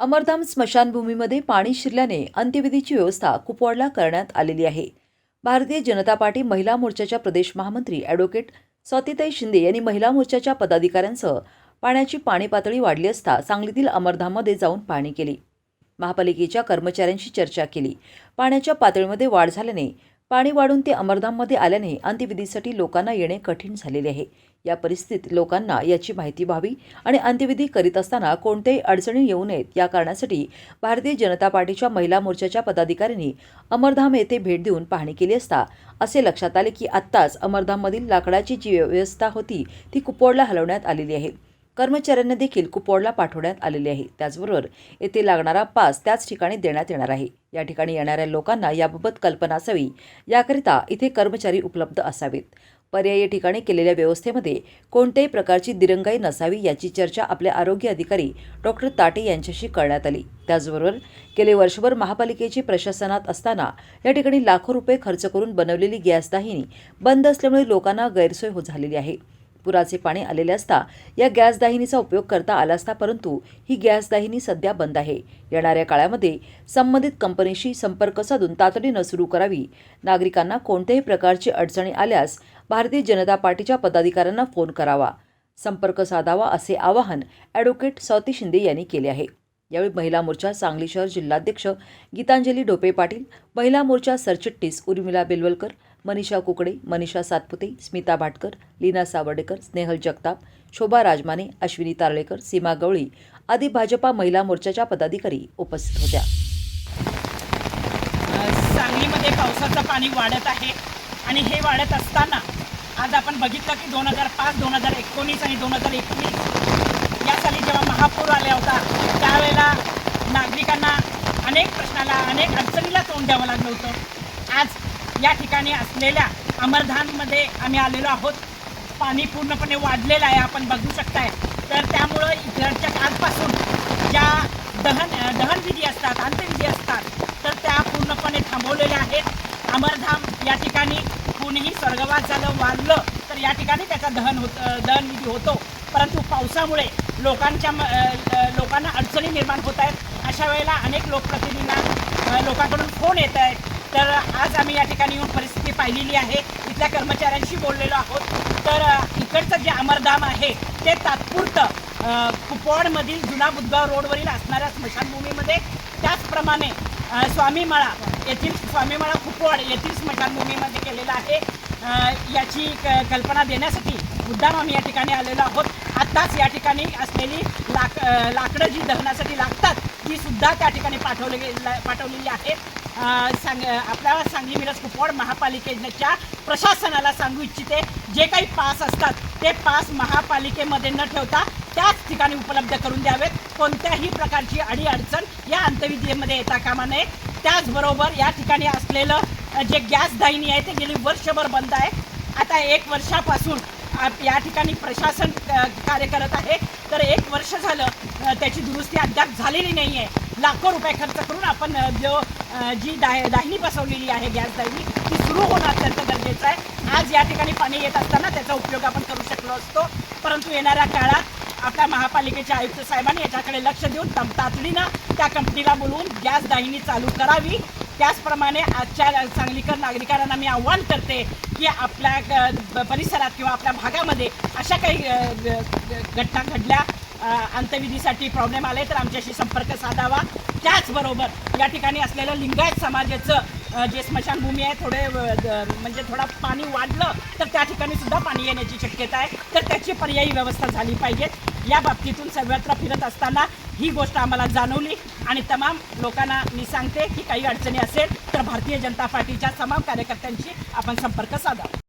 अमरधाम स्मशानभूमीमध्ये पाणी शिरल्याने अंत्यविधीची व्यवस्था कुपवाडला करण्यात आलेली आहे. भारतीय जनता पार्टी महिला मोर्चाच्या प्रदेश महामंत्री ॲडव्होकेट स्वातीताई शिंदे यांनी महिला मोर्चाच्या पदाधिकाऱ्यांसह पाण्याची पाणी पातळी वाढली असता सांगलीतील अमरधाममध्ये जाऊन पाहणी केली. महापालिकेच्या कर्मचाऱ्यांशी चर्चा केली. पाण्याच्या पातळीमध्ये वाढ झाल्याने पाणी वाढून ते अमरधाममध्ये आल्याने अंत्यविधीसाठी लोकांना येणे कठीण झालेले आहे. या परिस्थितीत लोकांना याची माहिती व्हावी आणि अंत्यविधी करीत असताना कोणत्याही अडचणी येऊ नयेत या कारणासाठी भारतीय जनता पार्टीच्या महिला मोर्चाच्या पदाधिकाऱ्यांनी अमरधाम येथे भेट देऊन पाहणी केली असता असे लक्षात आले की आत्ताच अमरधाममधील लाकडाची जी व्यवस्था होती ती कुपोडला हलवण्यात आलेली आहे. कर्मचाऱ्यांना देखील कुपवाडला पाठवण्यात आलेले आहे. त्याचबरोबर येथे लागणारा पास त्याच ठिकाणी देण्यात येणार आहे. या ठिकाणी येणाऱ्या लोकांना याबाबत कल्पना असावी याकरिता इथे कर्मचारी उपलब्ध असावेत. पर्यायी ठिकाणी केलेल्या व्यवस्थेमध्ये कोणत्याही प्रकारची दिरंगाई नसावी याची चर्चा आपले आरोग्य अधिकारी डॉक्टर ताटे यांच्याशी करण्यात आली. त्याचबरोबर गेले वर्षभर महापालिकेची प्रशासनात असताना या ठिकाणी लाखो रुपये खर्च करून बनवलेली गॅस दाहिनी बंद असल्यामुळे लोकांना गैरसोय हो झालेली आहे. पुराचे पाणी आलेले असता या गॅस दाहिनीचा उपयोग करता आला असता परंतु ही गॅस दाहिनी सध्या बंद आहे. येणाऱ्या काळामध्ये संबंधित कंपनीशी संपर्क साधून तातडीनं सुरू करावी. नागरिकांना कोणत्याही प्रकारची अडचणी आल्यास भारतीय जनता पार्टीच्या पदाधिकाऱ्यांना फोन करावा. संपर्क साधावा असे आवाहन ॲडव्होकेट स्वाती शिंदे यांनी केले आहे. यावेळी महिला मोर्चा सांगली शहर जिल्हाध्यक्ष गीतांजली ढोपे पाटील महिला मोर्चा सरचिटणीस उर्मिला बेलवलकर मनीषा कुकडे मनीषा सातपुते स्मिता भाटकर लीना सावर्डेकर स्नेहल जगताप शोभा राजमाने अश्विनी तारळेकर सीमा गवळी आदी भाजपा महिला मोर्चाच्या पदाधिकारी उपस्थित होत्या. सांगलीमध्ये पावसाचं पाणी वाढत आहे आणि हे वाढत असताना आज आपण बघितलं की दोन हजार पाच दोन हजार एकोणीस आणि दोन हजार एकवीस या साली जेव्हा महापूर आला होता त्यावेळेला नागरिकांना अनेक प्रश्नाला अनेक अडचणीला तोंड द्यावं लागलं होतं. आज या ठिकाणी असलेल्या अमरधाममध्ये आम्ही आलेलो आहोत. पाणी पूर्णपणे वाढलेलं आहे आपण बघू शकताय. तर त्यामुळं इकडच्या कालपासून ज्या दहन दहनविधी असतात अंत्यविधी असतात तर त्या पूर्णपणे थांबवलेल्या आहेत. अमरधाम या ठिकाणी कोणीही स्वर्गवास झालं वाढलं तर या ठिकाणी त्याचा दहन होत दहनविधी होतो. परंतु पावसामुळे लोकांच्या म- लोकांना अडचणी निर्माण होत आहेत. अशा वेळेला अनेक लोकप्रतिनिधींना लोकांकडून फोन येत आहेत. तर आज आम्ही या ठिकाणी येऊन परिस्थिती पाहिलेली आहे. इथल्या कर्मचाऱ्यांशी बोललेलो आहोत. तर इकडचं जे अमरधाम आहे ते तात्पुरतं कुपवाडमधील जुना बुधगाव रोडवरील असणाऱ्या स्मशानभूमीमध्ये. त्याचप्रमाणे स्वामीमाळा येथील स्वामीमाळा कुपवाड येथील स्मशानभूमीमध्ये केलेलं आहे. याची क कल्पना देण्यासाठी मुद्दाम आम्ही या ठिकाणी आलेलो आहोत. आत्ताच या ठिकाणी असलेली लाक लाकडं जी दहनासाठी लागतात ती सुद्धा त्या ठिकाणी पाठवले पाठवलेली आहेत सांग आपल्या सांगली मिरज कुपवाड महापालिकेच्या प्रशासनाला सांगू इच्छिते जे काही पास असतात ते पास महापालिकेमध्ये न ठेवता त्याच ठिकाणी उपलब्ध करून द्यावेत. कोणत्याही प्रकारची अडीअडचण या अंतविधीमध्ये येता कामा नये. त्याचबरोबर या ठिकाणी असलेलं जे गॅस दाहिनी आहे ते गेली वर्षभर बंद आहे. आता एक वर्षापासून या ठिकाणी प्रशासन कार्य करत आहे. तर एक वर्ष झालं त्याची दुरुस्ती अद्याप झालेली नाही आहे लाखो रुपये खर्च करून आपण जो जी दाह दाहिनी बसवलेली आहे गॅस दाहिनी ती सुरू होणं अत्यंत गरजेचं आहे. आज या ठिकाणी पाणी येत असताना त्याचा उपयोग आपण करू शकलो असतो. परंतु येणाऱ्या काळात आपल्या महापालिकेच्या आयुक्त साहेबांनी याच्याकडे लक्ष देऊन तातडीनं त्या कंपनीला बोलवून गॅस दाहिनी चालू करावी. त्याचप्रमाणे आजच्या सांगलीकर नागरिकांना मी आव्हान करते की आपल्या परिसरात किंवा आपल्या भागामध्ये अशा काही घटना घडल्या अंतविधीसाठी प्रॉब्लेम आले तर आमच्याशी संपर्क साधावा. त्याचबरोबर या ठिकाणी असलेलं लिंगायत समाजाचं जे स्मशानभूमी आहे थोडे म्हणजे थोडा पाणी वाढलं तर त्या ठिकाणी सुद्धा पाणी येण्याची शक्यता आहे. तर त्याची पर्यायी व्यवस्था झाली पाहिजे. या बाबतीतून सर्वत्र फिरत असताना ही गोष्ट आम्हाला जाणवली. आणि तमाम लोकांना मी सांगते की काही अडचणी असेल तर भारतीय जनता पार्टीच्या तमाम कार्यकर्त्यांशी आपण संपर्क साधावा.